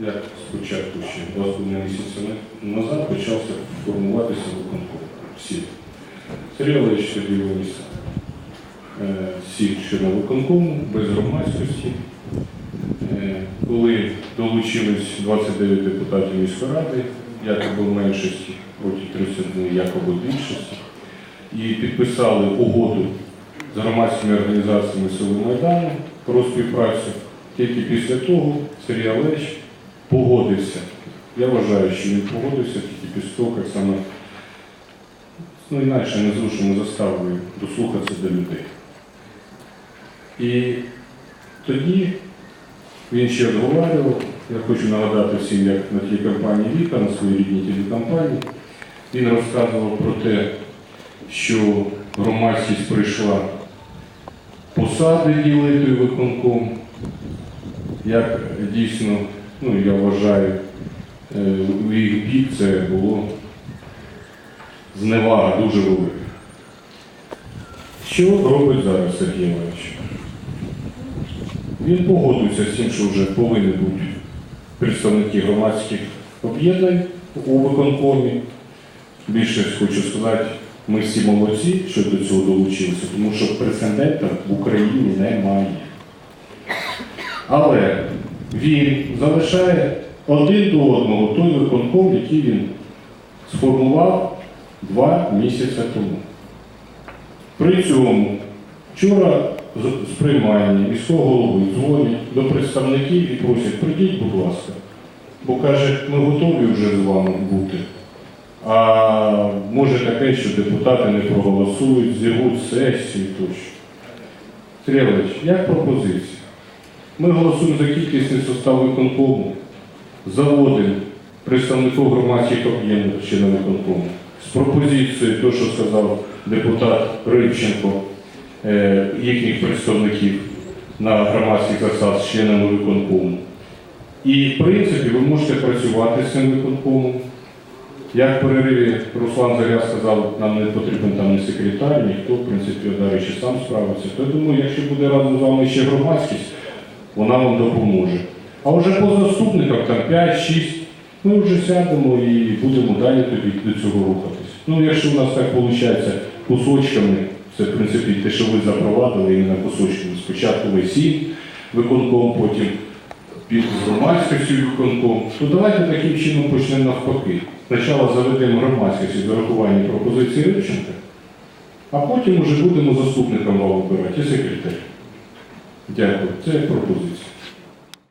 Як спочатку ще два з половиною місяці назад почався формуватися виконком. Всі. Сергій Олегович тоді виніс е, всі виконкому без громадськості. Е, Коли долучились 29 депутатів міської ради, якоби в меншості, проти 31 якоби більшості, і підписали угоду з громадськими організаціями Сили Майдану про співпрацю. Тільки після того Сергій Олегович погодився. Я вважаю, що він погодився тільки після того, як саме ну, інакше незрушимо заставили дослухатися до людей. І тоді він ще розговорював, я хочу нагадати всім, як на телекомпанії Віка, на своїй рідній телекомпанії, він розказував про те, що громадськість прийшла посади ділити виконком, як дійсно, ну я вважаю, е, у їх бік це було зневага дуже велика. Що робить зараз Сергій Іванович? Він погодився з тим, що вже повинні бути представники громадських об'єднань у виконкомі. Більше хочу сказати, ми всі молодці, що до цього долучилися, тому що прецедента в Україні немає. Але він залишає один до одного той виконком, який він сформував два місяці тому. При цьому вчора з- приймання міського голови дзвонять до представників і просять, прийдіть, будь ласка. Бо каже, ми готові вже з вами бути. А може таке, що депутати не проголосують, зірвуть сесії тощо. Сергій Олегович, як пропозиція? Ми голосуємо за кількісний состав виконкому, заводимо представників громадських об'єднань членів виконкому. З пропозицією, то, що сказав депутат Рибченко, е, їхніх представників на громадських засад з членами виконкому. І, в принципі, ви можете працювати з цим виконкомом. Як в перериві Руслан Заря сказав, нам не потрібен там не секретар, ніхто, в принципі, далі ще сам справиться. То я думаю, якщо буде разом з вами ще громадськість, вона вам допоможе. А вже по заступникам, там 5-6, ми вже сядемо і будемо далі тоді до цього рухатись. Ну, якщо у нас так виходить кусочками, це в принципі те, що ви запровадили іменно кусочками. Спочатку ви сім виконком, потім під громадськістю виконком, то давайте таким чином почнемо навпаки. Спочатку заведемо громадськість з урахуванням пропозиції Рибченка, а потім вже будемо заступником вам обирати і секретаря. тя е, е пропозиция.